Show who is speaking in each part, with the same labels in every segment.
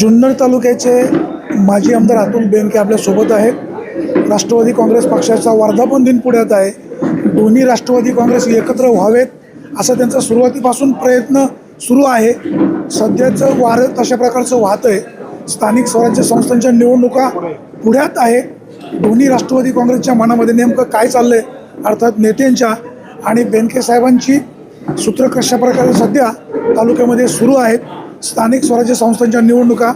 Speaker 1: जुन्नर तालुक्याचे माजी आमदार अतुल बेनके आपल्यासोबत आहेत. राष्ट्रवादी काँग्रेस पक्षाचा वर्धापन दिन पुढ्यात आहे. दोन्ही राष्ट्रवादी काँग्रेस एकत्र व्हावेत असा त्यांचा सुरुवातीपासून प्रयत्न सुरू आहे. सध्याचं वारं तशा प्रकारचं वाहत आहे. स्थानिक स्वराज्य संस्थांच्या निवडणुका पुढ्यात आहे दोन्ही राष्ट्रवादी काँग्रेसच्या मनामध्ये नेमकं काय चाललं आहे अर्थात नेत्यांच्या आणि बेनके साहेबांची सूत्र कशा प्रकारे सध्या तालुक्यामध्ये सुरू आहेत स्थानिक स्वराज्य संस्थांच्या निवडणुका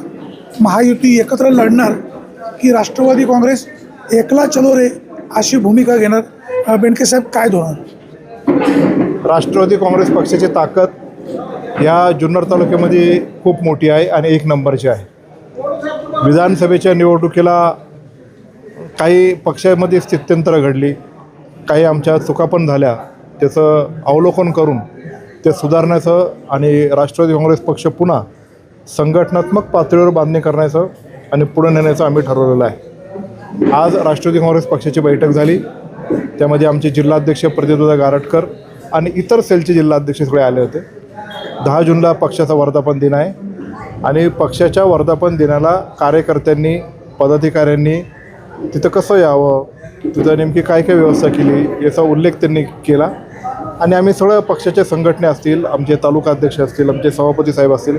Speaker 1: महायुती एकत्र लढणार की राष्ट्रवादी काँग्रेस एकला चलो रे अशी भूमिका घेणार? अ, साहेब काय धोरण?
Speaker 2: राष्ट्रवादी काँग्रेस पक्षाची ताकद या जुन्नर तालुक्यामध्ये खूप मोठी आहे आणि एक नंबरची आहे. विधानसभेच्या निवडणुकीला काही पक्षामध्ये स्थित्यंतरं घडली काही आमच्या चुका पण झाल्या त्याचं अवलोकन करून ते सुधारण्याचं आणि राष्ट्रवादी काँग्रेस पक्ष पुन्हा संघटनात्मक पातळीवर बांधणी करण्याचं आणि पुढे नेण्याचं आम्ही ठरवलेलं आहे. आज राष्ट्रवादी काँग्रेस पक्षाची बैठक झाली. त्यामध्ये आमचे जिल्हाध्यक्ष प्रदीपदा गारटकर आणि इतर सेलचे जिल्हाध्यक्ष सगळे आले होते. दहा जूनला पक्षाचा वर्धापन दिन आहे आणि पक्षाच्या वर्धापन दिनाला कार्यकर्त्यांनी पदाधिकाऱ्यांनी तिथं कसं यावं तिथं नेमकी काय काय व्यवस्था केली याचा उल्लेख त्यांनी केला. आणि आम्ही सगळं पक्षाच्या संघटने असतील आमचे तालुका अध्यक्ष असतील आमचे सभापती साहेब असतील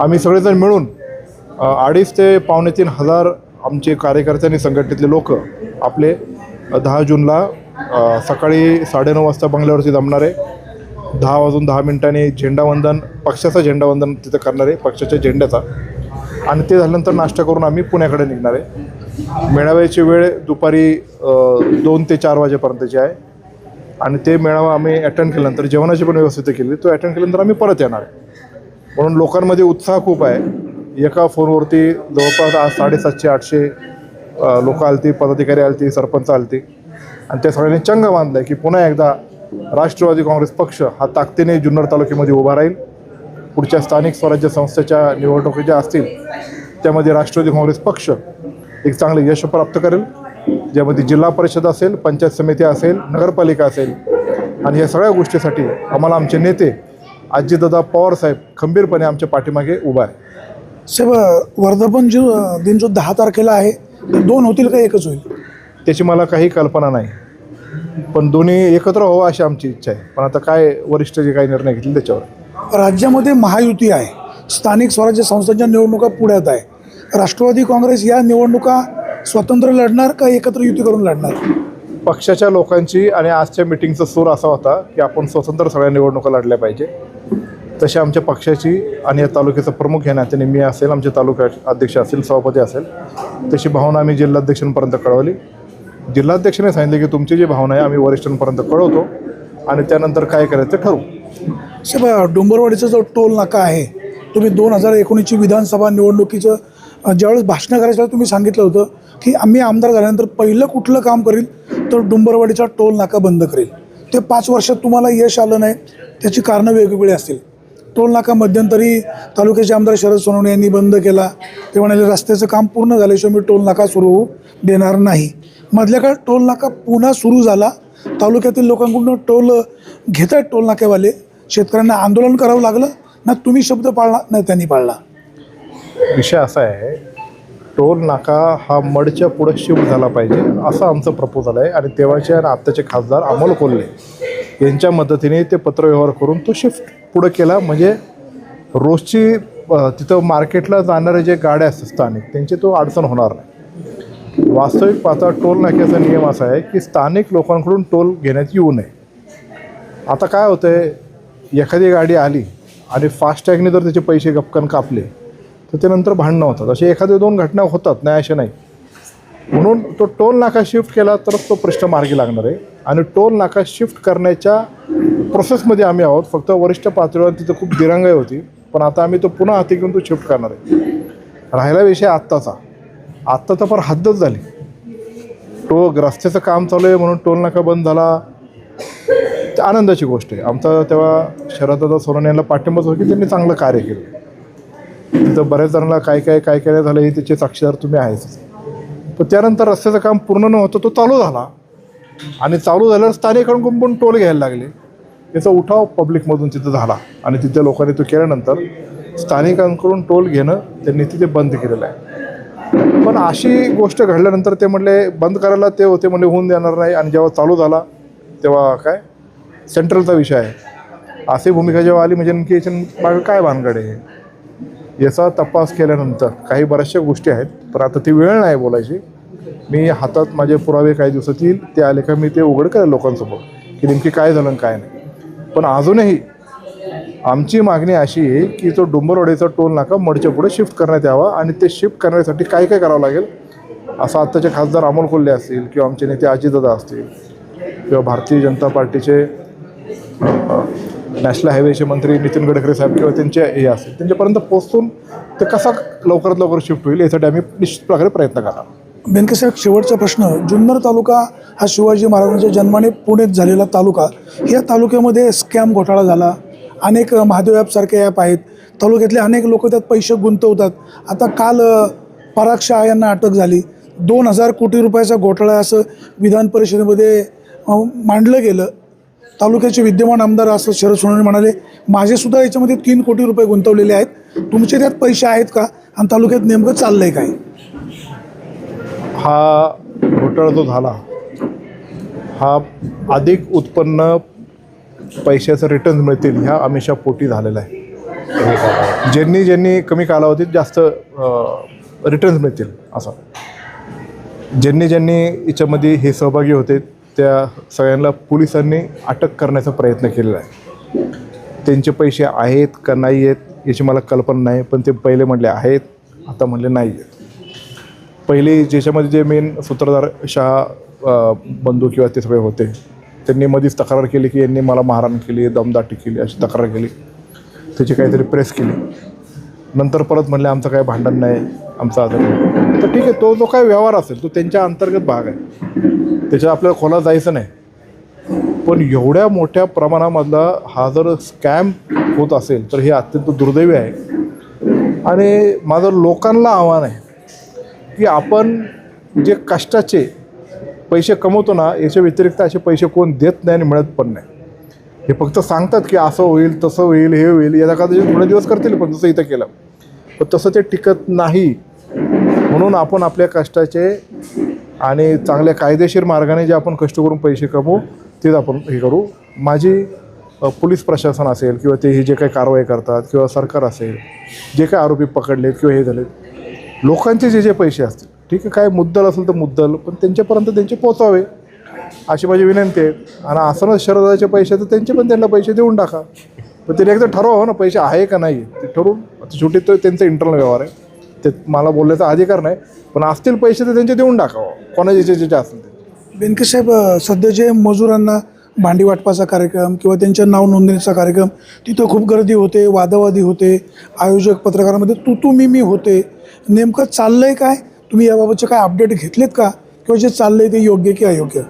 Speaker 2: आम्ही सगळेजण मिळून अडीच ते पावणे तीन हजार आमचे कार्यकर्त्यांनी संघटनेतले लोक आपले दहा जूनला सकाळी साडेनऊ वाजता बंगल्यावरती जमणार आहे दहा वाजून दहा मिनिटांनी झेंडावंदन पक्षाचा झेंडावंदन तिथं करणार आहे पक्षाच्या झेंड्याचा. आणि ते झाल्यानंतर नाश्ता करून आम्ही पुण्याकडे निघणार. आहे मेळाव्याची वेळ दुपारी दोन ते चार वाजेपर्यंतची आहे. आणि ते मेळावा आम्ही अटेंड केल्यानंतर जेवणाची पण व्यवस्थित केली. तो अटेंड केल्यानंतर आम्ही परत येणार आहे. म्हणून लोकांमध्ये उत्साह खूप आहे. एका फोनवरती जवळपास आज साडेसातशे आठशे लोक आलती पदाधिकारी आलती सरपंच आलती. आणि त्या सगळ्यांनी चंग बांधलं आहे की पुन्हा एकदा राष्ट्रवादी काँग्रेस पक्ष हा ताकदीने जुन्नर तालुक्यामध्ये उभा राहील. पुढच्या स्थानिक स्वराज्य संस्थेच्या निवडणुकी ज्या असतील त्यामध्ये राष्ट्रवादी काँग्रेस पक्ष एक चांगलं यश प्राप्त करेल. ज्यामध्ये जिल्हा परिषद असेल पंचायत समिती असेल नगरपालिका असेल. आणि या सगळ्या गोष्टीसाठी आम्हाला आमचे नेते आजीदादा पवार साहेब खंबीरपणे आमच्या पाठीमागे उभा आहे.
Speaker 1: साहेब वर्धापन जो दिन जो दहा तारखेला आहे दोन होतील का एकच होईल?
Speaker 2: त्याची मला काही कल्पना नाही. पण दोन्ही एकत्र व्हावं अशी आमची इच्छा आहे. पण आता काय वरिष्ठ जे काही निर्णय घेतील त्याच्यावर.
Speaker 1: राज्यामध्ये महायुती आहे. स्थानिक स्वराज्य संस्थांच्या निवडणुका पुढ्यात आहे. राष्ट्रवादी काँग्रेस या निवडणुका स्वतंत्र लढणार का एकत्र युती करून लढणार?
Speaker 2: पक्षाच्या लोकांची आणि आजच्या मिटिंगचा सूर असा होता की आपण स्वतंत्र सगळ्या निवडणुका लढल्या पाहिजे. तशी आमच्या पक्षाची आणि या तालुक्याचा प्रमुख या नात्याने मी असेल आमचे तालुका अध्यक्ष असेल सभापती असेल तशी भावना आम्ही जिल्हाध्यक्षांपर्यंत कळवली. जिल्हाध्यक्षाने सांगितले की तुमची जी भावना आहे आम्ही वरिष्ठांपर्यंत कळवतो आणि त्यानंतर काय करायचं ते ठरवू.
Speaker 1: साहेब डोंबरवाडीचा जो टोल नाका आहे तुम्ही दोन हजार एकोणीसची विधानसभा निवडणुकीचं ज्यावेळेस भाषणं करायचं तुम्ही सांगितलं होतं की आम्ही आमदार झाल्यानंतर पहिलं कुठलं काम करील तर डुंबरवाडीचा टोल नाका बंद करेल. ते पाच वर्षात तुम्हाला यश आलं नाही त्याची कारणं वेगवेगळी असतील. टोल नाका मध्यंतरी तालुक्याचे आमदार शरद सोनवणे यांनी बंद केला. ते म्हणाले रस्त्याचं काम पूर्ण झाल्याशिवाय मी टोल नाका सुरू होऊ देणार नाही. मधल्या काळात टोल नाका पुन्हा सुरू झाला. तालुक्यातील लोकांकडून टोल घेत आहेत टोल नाक्यावाले. शेतकऱ्यांना आंदोलन करावं लागलं. ना तुम्ही शब्द पाळला ना त्यांनी पाळला.
Speaker 2: विषय असा आहे टोल नाका हा मडच्या पुढं शिफ्ट झाला पाहिजे असं आमचं प्रपोजल आहे. आणि तेव्हाचे आणि आत्ताचे खासदार अमोल कोल्हे यांच्या मदतीने ते पत्रव्यवहार करून तो शिफ्ट पुढं केला. म्हणजे रोजची तिथं मार्केटला जाणारे जे गाड्या असतात स्थानिक त्यांची तो अडचण होणार नाही. वास्तविक पाहता टोल नाक्याचा नियम असा आहे की स्थानिक लोकांकडून टोल घेण्यात येऊ नये. आता काय होतं आहे एखादी गाडी आली आणि फास्टॅगने जर त्याचे पैसे गपकन कापले तर ते नंतर भांडणं होतात. असे एखाद्या दोन घटना होतात नाही असे नाही. म्हणून तो टोल नाका शिफ्ट केला तरच तो प्रश्न मार्गी लागणार आहे. आणि टोल नाका शिफ्ट करण्याच्या प्रोसेसमध्ये आम्ही आहोत. फक्त वरिष्ठ पातळीवर तिथं खूप दिरंगाई होती. पण आता आम्ही तो पुन्हा हाती घेऊन तो शिफ्ट करणार आहे. राहिला विषय आत्ताचा. आत्ता तर फार हद्दच झाली. तो रस्त्याचं काम चालू आहे म्हणून टोल नाका बंद झाला. ते आनंदाची गोष्ट आहे. आमचा तेव्हा शरददादा सोनवणे यांना पाठिंबाच होता की त्यांनी चांगलं कार्य केलं. तिथं बऱ्याच जणांना काय काय काय काय झालं हे त्याचे साक्षीदार तुम्ही आहेच. पण त्यानंतर रस्त्याचं काम पूर्ण न होतं तो चालू झाला. आणि चालू झाल्यावर स्थानिकांकडून पण टोल घ्यायला लागले. याचा उठाव पब्लिकमधून तिथं झाला. आणि तिथल्या लोकांनी तो केल्यानंतर स्थानिकांकडून टोल घेणं त्यांनी तिथे बंद केलेलं आहे. पण अशी गोष्ट घडल्यानंतर ते म्हणले बंद करायला ते होते म्हणले होऊन देणार नाही. आणि जेव्हा चालू झाला तेव्हा काय? सेंट्रलचा विषय आहे. अशी भूमिका जेव्हा आली म्हणजे नेमकी याच्या मागं काय भानगड आहे? याचा तपास केल्यानंतर काही बऱ्याचशा गोष्टी आहेत पण आता ती वेळ नाही बोलायची. मी हातात माझे पुरावे काही दिवसात येईल ते आले का मी ते उघड करेल लोकांसमोर की नेमकी काय झालं काय नाही. पण अजूनही आमची मागणी अशी आहे की तो डोंबरवाडीचा टोल नाका मडच्या पुढे शिफ्ट करण्यात यावा आणि ते शिफ्ट करण्यासाठी काय काय करावं लागेल असं आत्ताचे खासदार अमोल कोल्हे असतील किंवा आमचे नेते अजितदादा असतील किंवा भारतीय जनता पार्टीचे नॅशनल हायवेचे मंत्री नितीन गडकरी साहेब किंवा त्यांचे हे असतील त्यांच्यापर्यंत पोहोचून ते कसा लवकरात लवकर शिफ्ट होईल यासाठी आम्ही निश्चित प्रकारे प्रयत्न करणार.
Speaker 1: बेनके साहेब शेवटचा प्रश्न जुन्नर तालुका हा शिवाजी महाराजांच्या जन्माने पुणेत झालेला तालुका. या तालुक्यामध्ये स्कॅम घोटाळा झाला. अनेक महादेव ॲपसारखे ॲप आहेत. तालुक्यातले अनेक लोक त्यात पैसे गुंतवतात. आता काल पराग शहा यांना अटक झाली. दोन हजार कोटी रुपयाचा घोटाळा असं विधान परिषदेमध्ये मांडलं गेलं. तालुक्याचे विद्यमान आमदार असं शरद सोनवणे म्हणाले माझेसुद्धा याच्यामध्ये तीन कोटी रुपये गुंतवलेले आहेत. तुमचे त्यात पैसे आहेत का? आणि तालुक्यात नेमकं चाललं आहे काय?
Speaker 2: हा घोटाळा जो झाला. हा अधिक उत्पन्न पैशाचं रिटर्न मिळतील ह्या आमिषा पोटी झालेला आहे. ज्यांनी ज्यांनी कमी कालावधीत जास्त रिटर्न्स मिळतील असं. ज्यांनी ज्यांनी याच्यामध्ये हे सहभागी होते त्या सगळ्यांना पोलिसांनी अटक करण्याचा प्रयत्न केलेला आहे. त्यांचे पैसे आहेत का नाही आहेत याची मला कल्पना नाही पण ते पहिले म्हटले आहेत आता म्हणले नाही आहेत. पहिले ज्याच्यामध्ये जे मेन सूत्रधार शहा बंधू किंवा ते सगळे होते त्यांनी मध्येच तक्रार केली की यांनी मला मारहाण केली दमदाटी केली अशी तक्रार केली. त्याची काहीतरी प्रेस केली. नंतर परत म्हणले आमचं काही भांडण नाही आमचं आदर तर ठीक आहे तो जो काय व्यवहार असेल तो त्यांच्या अंतर्गत भाग आहे. त्याच्यात आपल्याला खोला जायचं नाही. पण एवढ्या मोठ्या प्रमाणामधला हा जर स्कॅम होत असेल तर हे अत्यंत दुर्दैवी आहे. आणि माझं लोकांना आव्हान आहे की आपण जे कष्टाचे पैसे कमवतो ना याच्या व्यतिरिक्त असे पैसे कोण देत नाही आणि मिळत पण नाही. हे फक्त सांगतात की असं होईल तसं होईल हे होईल याचा कदाचित थोडे दिवस करतील पण जसं इथं केलं. पण तसं ते टिकत नाही. म्हणून आपण आपल्या कष्टाचे आणि चांगल्या कायदेशीर मार्गाने जे आपण कष्ट करून पैसे कमवू तेच आपण हे करू. माझी पोलीस प्रशासन असेल किंवा ते हे जे काही कारवाई करतात किंवा सरकार असेल जे काही आरोपी पकडलेत किंवा हे झालेत लोकांचे जे जे पैसे असतील ठीक आहे काय मुद्दल असेल तर मुद्दल पण त्यांच्यापर्यंत त्यांचे पोचावे अशी माझी विनंती आहे. आणि असं शरदाचे पैसे तर त्यांचे पण त्यांना पैसे देऊन टाका. पण त्यांनी एकदा ठरवावं ना पैसे आहे का नाही ते ठरवून शेवटी तो त्यांचा इंटरनल व्यवहार आहे. ते मला बोलण्याचा अधिकार नाही पण असतील पैसे तर त्यांचे देऊन टाकावं. कोणाचे जे जे असतील ते.
Speaker 1: बेनके साहेब अ, सध्या जे मजुरांना भांडी वाटपाचा कार्यक्रम किंवा त्यांच्या नाव नोंदणीचा कार्यक्रम तिथं खूप गर्दी होते वादावादी होते. आयोजक पत्रकारामध्ये तू तू मी मी होते. नेमकं चाललंय काय? तुम्ही याबाबतचे काय अपडेट घेतलेत का? किंवा जे चाललंय ते योग्य की अयोग्य?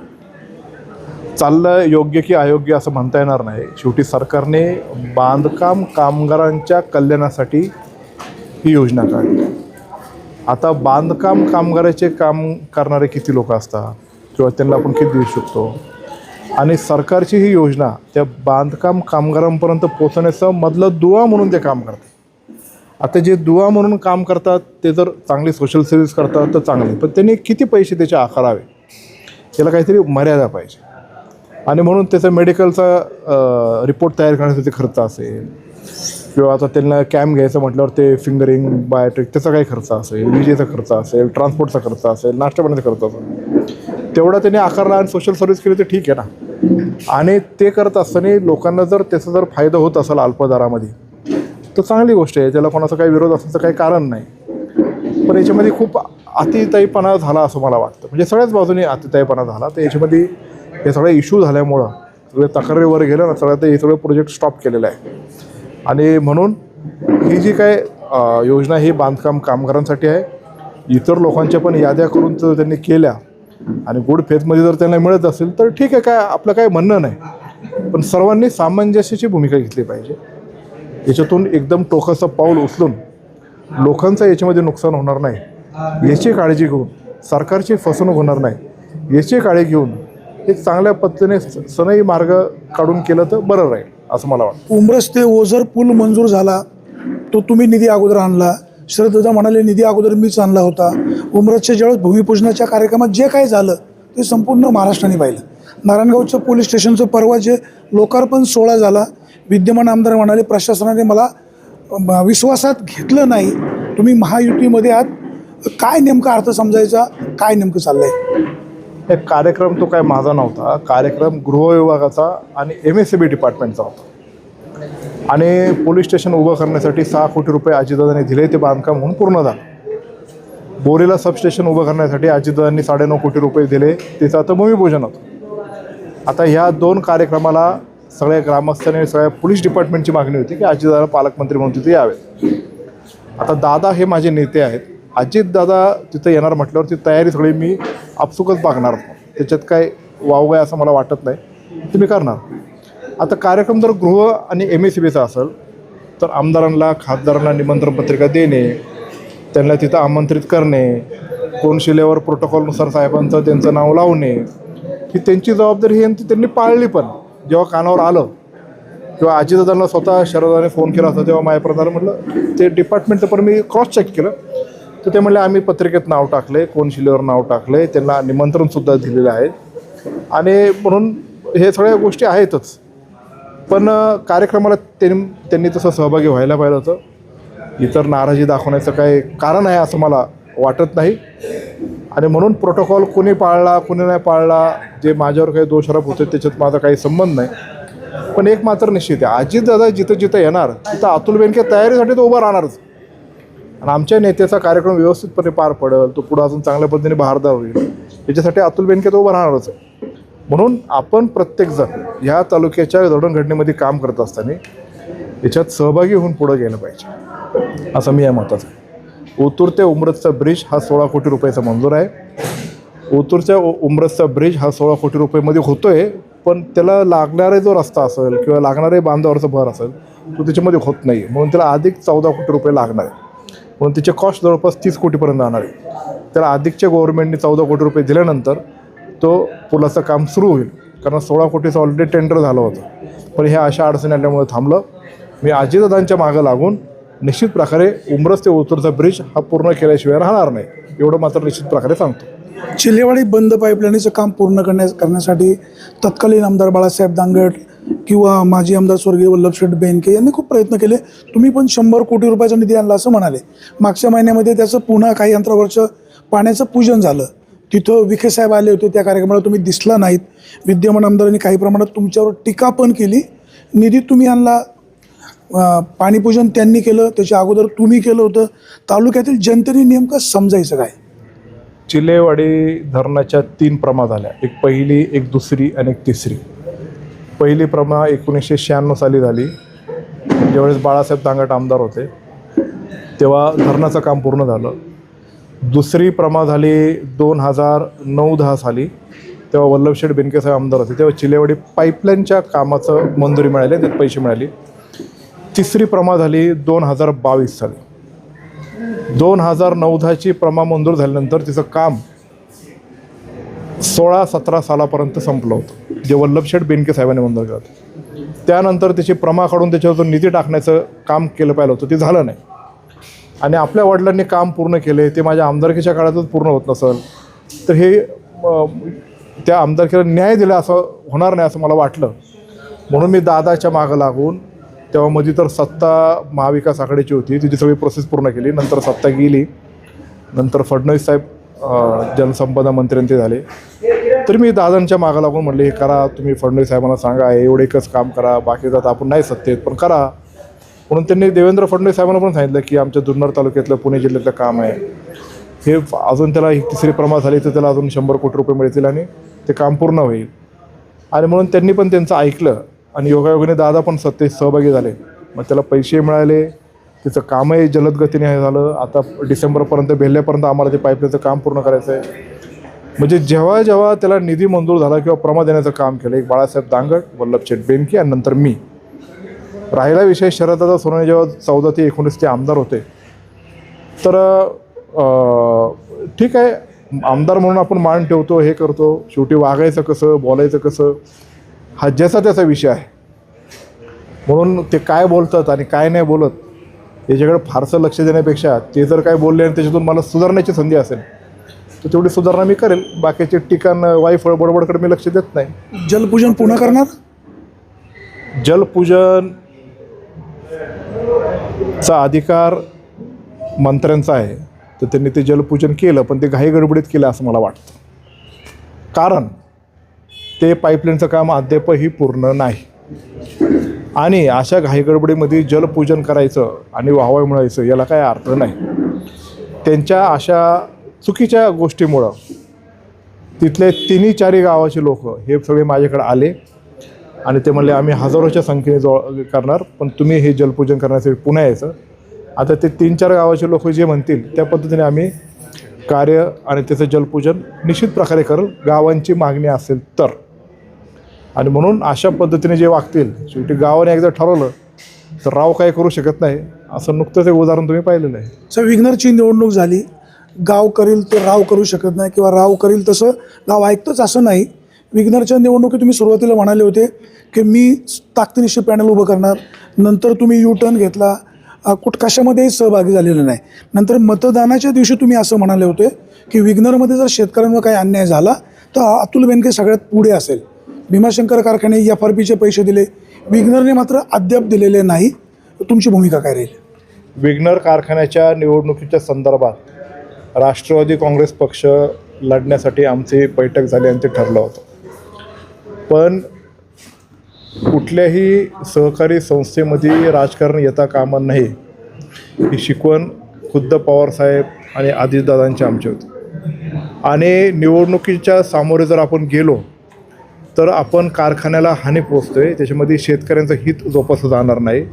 Speaker 2: चाललं योग्य की अयोग्य असं म्हणता येणार नाही. शेवटी सरकारने बांधकाम कामगारांच्या कल्याणासाठी ही योजना काढली. आता बांधकाम कामगाराचे काम करणारे किती लोक असतात? किंवा त्यांना आपण किती देऊ शकतो? आणि सरकारची ही योजना त्या बांधकाम कामगारांपर्यंत पोहोचण्याचं मधलं दुवा म्हणून ते काम करतात. आता जे दुवा म्हणून काम करतात ते जर चांगली सोशल सर्व्हिस करतात तर चांगले. पण त्यांनी किती पैसे त्याचे आकारावे याला काहीतरी मर्यादा पाहिजे. आणि म्हणून त्याचा मेडिकलचा रिपोर्ट तयार करण्यासाठी खर्च असेल किंवा आता त्यांना कॅम्प घ्यायचं म्हटल्यावर ते फिंगरिंग बायोट्रिक त्याचा काही खर्च असेल विजेचा खर्च असेल ट्रान्सपोर्टचा खर्च असेल नाश्ता पाण्याचा खर्च असेल तेवढा त्यांनी आकारला आणि सोशल सर्व्हिस केली तर ठीक आहे ना. आणि ते करत असताना लोकांना जर त्याचा जर फायदा होत असेल अल्पदरामध्ये तर चांगली गोष्ट आहे. त्याला कोणाचा काही विरोध असण्याचं काही कारण नाही. पण याच्यामध्ये खूप अतिताईपणा झाला असं मला वाटतं. म्हणजे सगळ्याच बाजूने अतिताईपणा झाला. तर याच्यामध्ये हे सगळे इश्यू झाल्यामुळं सगळे तक्रारीवर गेलं ना सगळं ते हे सगळं प्रोजेक्ट स्टॉप केलेलं आहे. आणि म्हणून ही जी काय योजना ही बांधकाम कामगारांसाठी आहे. इतर लोकांच्या पण याद्या करून जर त्यांनी केल्या आणि गुड फेथमध्ये जर त्यांना मिळत असेल तर ठीक आहे काय आपलं काय म्हणणं नाही. पण सर्वांनी सामंजस्याची भूमिका घेतली पाहिजे. याच्यातून एकदम टोकाचं पाऊल उचलून लोकांचं याच्यामध्ये नुकसान होणार नाही. याची काळजी घेऊन सरकारची फसवणूक होणार नाही. याची काळजी घेऊन एक चांगल्या पद्धतीने स- सनई मार्ग काढून केलं तर बरं राहील. असं मला वाटतं.
Speaker 1: उमरस ते ओझर पूल मंजूर झाला तो तुम्ही निधी अगोदर आणला. शरददा म्हणाले निधी अगोदर मीच आणला होता. उमरसच्या ज्यावेळेस भूमिपूजनाच्या कार्यक्रमात जे काय झालं ते संपूर्ण महाराष्ट्राने पाहिलं. नारायणगावचं पोलीस स्टेशनचं परवा जे लोकार्पण सोहळा झाला विद्यमान आमदार म्हणाले प्रशासनाने मला विश्वासात घेतलं नाही. तुम्ही महायुतीमध्ये आहात. काय नेमका अर्थ समजायचा? काय नेमकं चाललं आहे
Speaker 2: हे कार्यक्रम तो काय माझा नव्हता. कार्यक्रम गृहविभागाचा आणि एम एस सी बी डिपार्टमेंटचा होता. आणि पोलीस स्टेशन उभं करण्यासाठी सहा कोटी रुपये अजितदादांनी दिले ते बांधकाम म्हणून पूर्ण झालं. बोरीला सबस्टेशन उभं करण्यासाठी अजितदादांनी साडेनऊ कोटी रुपये दिले. त्याचं आता भूमिपूजन होतं. आता ह्या दोन कार्यक्रमाला सगळ्या ग्रामस्थांनी सगळ्या पोलीस डिपार्टमेंटची मागणी होती की अजितदादा पालकमंत्री म्हणून तिथे यावेत आता दादा हे माझे नेते आहेत. अजितदादा तिथं येणार म्हटल्यावर ती तयारी सगळी मी आपसुकच बघणार त्याच्यात काय वावगाय असं मला वाटत नाही. ते मी करणार. आता कार्यक्रम जर गृह आणि एम एस सी बीचा असेल तर आमदारांना खासदारांना निमंत्रण पत्रिका देणे त्यांना तिथं आमंत्रित करणे कोण शिलेवर प्रोटोकॉलनुसार साहेबांचं त्यांचं नाव लावणे ही त्यांची जबाबदारी ही त्यांनी पाळली पण. जेव्हा कानावर आलं किंवा अजितदादांना स्वतः शरदाने फोन केला होता तेव्हा माझ्यापर्यंत म्हटलं ते डिपार्टमेंटचं पण मी क्रॉस चेक केलं. तर ते म्हणले आम्ही पत्रिकेत नाव टाकले कोण शिलेवर नाव टाकले त्यांना निमंत्रणसुद्धा दिलेलं आहे. आणि म्हणून हे सगळ्या गोष्टी आहेतच. पण कार्यक्रमाला त्यांनी त्यांनी तसं सहभागी व्हायला पाहिलं होतं. इतर नाराजी दाखवण्याचं काही कारण आहे असं मला वाटत नाही. आणि म्हणून प्रोटोकॉल कोणी पाळला कोणी नाही पाळला जे माझ्यावर काही दोषारोप होते त्याच्यात माझा काही संबंध नाही. पण एक मात्र निश्चित आहे अजितदादा जिथं जिथं येणार तिथं अतुल बेनके तयारीसाठी तो उभा राहणारच. आणि आमच्या नेत्याचा कार्यक्रम व्यवस्थितपणे पार पडेल तो पुढं अजून चांगल्या पद्धतीने बहारदार होईल. याच्यासाठी अतुल बेनके तो उभा राहणारच आहे. म्हणून आपण प्रत्येकजण ह्या तालुक्याच्या जडणघडणीमध्ये काम करत असताना याच्यात सहभागी होऊन पुढं गेलं पाहिजे. असं मी या मताचं आहे. ओतूर ते उमरतचा ब्रिज हा सोळा कोटी रुपयाचा मंजूर आहे. ओतूरच्या उमरतचा ब्रिज हा सोळा कोटी रुपयामध्ये आहे पण त्याला लागणारे जो रस्ता असेल किंवा लागणारे बांधावरचा भर असेल तो त्याच्यामध्ये होत नाही म्हणून त्याला अधिक चौदा कोटी रुपये लागणार आहे. म्हणून त्याचे कॉस्ट जवळपास तीस कोटीपर्यंत जाणार आहे. त्याला अधिकच्या गव्हर्नमेंटने चौदा कोटी रुपये दिल्यानंतर तो पुलाचं काम सुरू होईल. कारण सोळा कोटीचं ऑलरेडी टेंडर झालं होतं. पण ह्या अशा अडचणी आल्यामुळे थांबलं. मी अजितदादांच्या मागं लागून निश्चित प्रकारे उमरस ते ओतूरचा ब्रिज हा पूर्ण केल्याशिवाय राहणार नाही. एवढं मात्र निश्चित प्रकारे सांगतो.
Speaker 1: चिलेवाडी बंद पाईपलाईनचं काम पूर्ण करण्या करण्यासाठी तत्कालीन आमदार बाळासाहेब दांगट किंवा माजी आमदार स्वर्गीय वल्लभशेठ बेनके यांनी खूप प्रयत्न केले. तुम्ही पण शंभर कोटी रुपयाचा निधी आणला असं म्हणाले. मागच्या महिन्यामध्ये त्याचं पुन्हा काही अंतरावरचं पाण्याचं पूजन झालं. तिथं विखे साहेब आले होते त्या कार्यक्रमाला तुम्ही दिसला नाहीत. विद्यमान आमदारांनी काही प्रमाणात तुमच्यावर टीका पण केली. निधी तुम्ही आणला. पाणीपूजन त्यांनी केलं त्याच्या अगोदर तुम्ही केलं होतं. तालुक्यातील जनतेने नेमकं समजायचं काय?
Speaker 2: चिलेवाडी धरणाच्या तीन प्रमा झाल्या एक पहिली एक दुसरी आणि एक तिसरी. पहिली प्रमा एकोणीसशे शहाण्णव साली झाली. ज्यावेळेस बाळासाहेब तांगट आमदार होते तेव्हा धरणाचं काम पूर्ण झालं. दुसरी प्रमा झाली दोन हजार नऊ दहा साली तेव्हा वल्लभशेठ बेनकेसाहेब आमदार होते तेव्हा चिलेवाडी पाईपलाईनच्या कामाचं मंजुरी मिळाली त्यात पैसे मिळाले. तिसरी प्रमा झाली दोन हजार बावीस साली. दोन हजार नऊ दहाची प्रमा मंजूर झाल्यानंतर तिचं काम सोळा सतरा सालापर्यंत संपलं होतं. जे वल्लभशेठ बेनके साहेबांनी मंजूर केलं होतं. त्यानंतर त्याची प्रमा काढून त्याच्यावर जो निधी टाकण्याचं काम केलं पाहिलं होतं. ते झालं नाही. आणि आपल्या वडिलांनी काम पूर्ण केले ते माझ्या आमदारकीच्या काळातच पूर्ण होत नसेल तर हे त्या आमदारकीला न्याय दिला असं होणार नाही असं मला वाटलं. म्हणून मी दादाच्या मागं लागून तेव्हा मध्ये तर सत्ता महाविकास आघाडीची होती. तिची सगळी प्रोसेस पूर्ण केली. नंतर सत्ता गेली. नंतर फडणवीस साहेब जनसंपदा जलसंपदा झाले. तर मी दादांच्या मागं लागून म्हणले हे करा तुम्ही फडणवीस साहेबांना सांगा हे एवढं एकच काम करा बाकीचं आता आपण नाही सत्तेत पण करा. म्हणून त्यांनी देवेंद्र फडणवीस साहेबांना पण सांगितलं की आमच्या जुन्नर तालुक्यातलं पुणे जिल्ह्यातलं काम आहे. हे अजून त्याला एक तिसरी प्रमाण झाली तर त्याला अजून शंभर कोटी रुपये मिळतील आणि ते काम पूर्ण होईल. आणि म्हणून त्यांनी पण त्यांचं ऐकलं आणि योगायोगाने दादा पण सत्तेत सहभागी झाले. मग त्याला पैसे मिळाले तिचं कामही जलद गतीने हे झालं. आता डिसेंबरपर्यंत बेल्ल्यापर्यंत आम्हाला ते पाईपलाईनचं काम पूर्ण करायचं आहे. म्हणजे जेव्हा जेव्हा त्याला निधी मंजूर झाला किंवा प्रमा देण्याचं काम केलं एक बाळासाहेब दांगड वल्लभ शेठ बेनकी आणि नंतर मी. राहिला विषय शरदाचा सोनवणे जेव्हा चौदा ते एकोणीस ते आमदार होते. तर ठीक आहे आमदार म्हणून आपण मान ठेवतो हे करतो शेवटी वागायचं कसं बोलायचं कसं हा ज्याचा त्याचा विषय आहे. म्हणून ते काय बोलतात आणि काय नाही बोलत याच्याकडे फारसं लक्ष देण्यापेक्षा ते जर काय बोलले आणि त्याच्यातून मला सुधारण्याची संधी असेल तर तेवढी सुधारणा मी करेल. बाकीचे टिकाण वाईफळ बडबडकडे मी लक्ष देत नाही.
Speaker 1: जलपूजन पूर्ण करणार?
Speaker 2: जलपूजन चा अधिकार मंत्र्यांचा आहे. तर त्यांनी ते जलपूजन केलं पण ते घाई गडबडीत केलं असं मला वाटतं. कारण ते पाईपलाईनचं काम अद्यापही पूर्ण नाही. आणि अशा घाई गडबडीमध्ये जलपूजन करायचं आणि वाहवा मिळायचं याला काय अर्थ नाही. त्यांच्या अशा चुकीच्या गोष्टीमुळं. तिथले तिन्ही चारी गावाचे लोक हे सगळे माझ्याकडे आले आणि ते म्हणले आम्ही हजारोच्या संख्येने जवळ करणार पण तुम्ही हे जलपूजन करण्यासाठी पुन्हा यायचं. आता ते तीन चार गावाचे लोक जे म्हणतील त्या पद्धतीने आम्ही कार्य आणि त्याचं जलपूजन निश्चित प्रकारे करू गावांची मागणी असेल तर. आणि म्हणून अशा पद्धतीने जे वागतील शेवटी गावाने एकदा ठरवलं तर राव काय करू शकत नाही असं नुकतंच एक उदाहरण तुम्ही पाहिलेलं आहे.
Speaker 1: सर विघ्नरची निवडणूक झाली. गाव करील ते राव करू शकत नाही किंवा राव करील तसं गाव ऐकतंच असं नाही. विग्नरच्या निवडणुकीत तुम्ही सुरुवातीला म्हणाले होते की मी ताकदीनिशी पॅनल उभं करणार नंतर तुम्ही यू टर्न घेतला कुठ कशामध्येही सहभागी झालेलं नाही. नंतर मतदानाच्या दिवशी तुम्ही असं म्हणाले होते की विग्नरमध्ये जर शेतकऱ्यांवर काही अन्याय झाला तर अतुल बेनके सगळ्यात पुढे असेल. भीमाशंकर कारखाने एफ आर पीचे पैसे दिले. विग्नरने मात्र अद्याप दिलेले नाही. तुमची भूमिका काय राहील?
Speaker 2: विग्नर कारखान्याच्या निवडणुकीच्या संदर्भात राष्ट्रवादी काँग्रेस पक्ष लढण्यासाठी आमची बैठक झाली आणि ते ठरलं होतं. पण कुठल्याही सहकारी संस्थेमध्ये राजकारण येता कामा नाही ही शिकवण खुद्द पवारसाहेब आणि आदित्यदादांची आमची होती. आणि निवडणुकीच्या सामोरे जर आपण गेलो तर आपण कारखान्याला हानी पोचतोय त्याच्यामध्ये शेतकऱ्यांचं हित जोपासलं जाणार नाही.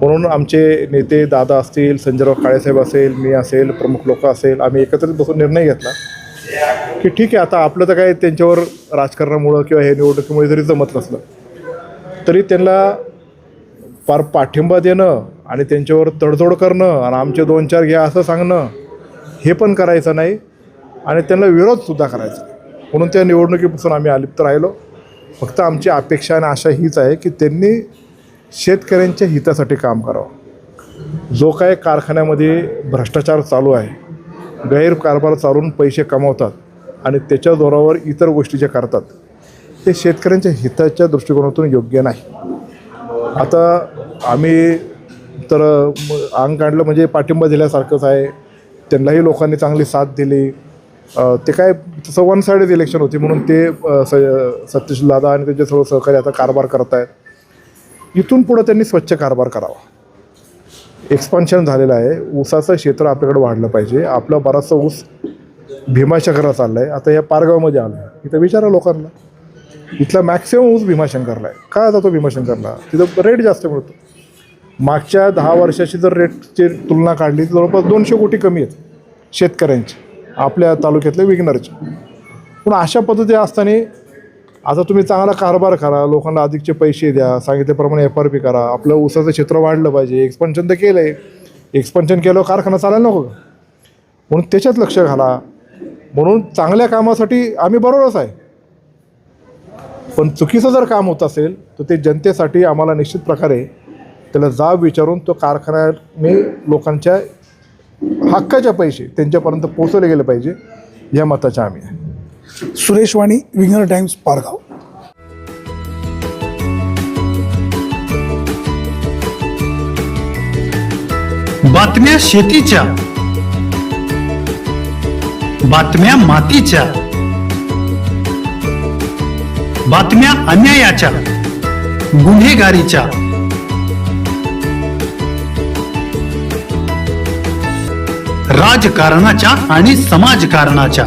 Speaker 2: म्हणून आमचे नेते दादा असतील संजयराव काळेसाहेब असेल मी असेल प्रमुख लोक असेल आम्ही एकत्रित बसून निर्णय घेतला की ठीक आहे आता आपलं तर काय त्यांच्यावर राजकारणामुळं किंवा हे निवडणुकीमुळे जरी जमत नसलं तरी त्यांना फार पाठिंबा देणं आणि त्यांच्यावर तडजोड करणं आणि आमचे दोन चार घ्या असं सांगणं हे पण करायचं नाही आणि त्यांना विरोधसुद्धा करायचा म्हणून त्या निवडणुकीपासून आम्ही अलिप्त राहिलो. फक्त आमची अपेक्षा आणि आशा हीच आहे की त्यांनी शेतकऱ्यांच्या हितासाठी काम करावं. जो काय कारखान्यामध्ये भ्रष्टाचार चालू आहे गैरकारभार चालून पैसे कमावतात आणि त्याच्या जोरावर इतर गोष्टी ज्या करतात ते शेतकऱ्यांच्या हिताच्या दृष्टिकोनातून योग्य नाही. आता आम्ही तर अंग काढलं म्हणजे पाठिंबा दिल्यासारखंच आहे. त्यांनाही लोकांनी चांगली साथ दिली. ते काय तसं वन साईडेड इलेक्शन होती म्हणून ते स सतीश दादा आणि त्यांचे सर्व सहकारी आता कारभार करत आहेत इथून पुढं त्यांनी स्वच्छ कारभार करावा. एक्सपान्शन झालेलं आहे. ऊसाचं क्षेत्र आपल्याकडे वाढलं पाहिजे. आपला बराचसा ऊस भीमाशंकरला चालला आहे आता या पारगावमध्ये आलं आहे इथं विचारा लोकांना. इथला मॅक्सिमम ऊस भीमाशंकरला आहे. का जातो भीमाशंकरला? तिथं रेट जास्त मिळतो. मागच्या दहा वर्षाची जर रेटची तुलना काढली तर जवळपास दोनशे कोटी कमी आहेत शेतकऱ्यांची. आपल्या तालुक्यातल्या विकणारचे पण अशा पद्धती असताना आता तुम्ही चांगला कारभार करा लोकांना अधिकचे पैसे द्या सांगितल्याप्रमाणे एफ आर पी करा. आपलं ऊसाचं क्षेत्र वाढलं पाहिजे. एक्सपान्शन तर केलं आहे एक्सपान्शन केलं कारखाना चालायला नको म्हणून त्याच्यात लक्ष घाला. म्हणून चांगल्या कामासाठी आम्ही बरोबरच आहे. पण चुकीचं जर काम होत असेल तर ते जनतेसाठी आम्हाला निश्चित प्रकारे त्याला जाब विचारून तो कारखान्याने लोकांच्या हक्काच्या पैसे त्यांच्यापर्यंत पोचवले गेले पाहिजे या मताच्या आम्ही आहे.
Speaker 1: सुरेश वाणी विग्नर टाइम्स पारगाव.
Speaker 3: बातम्या शेतीच्या बातम्या मातीच्या बातम्या अन्यायाच्या गुन्हेगारीच्या. राजकारणाच्या आणि समाजकारणाच्या.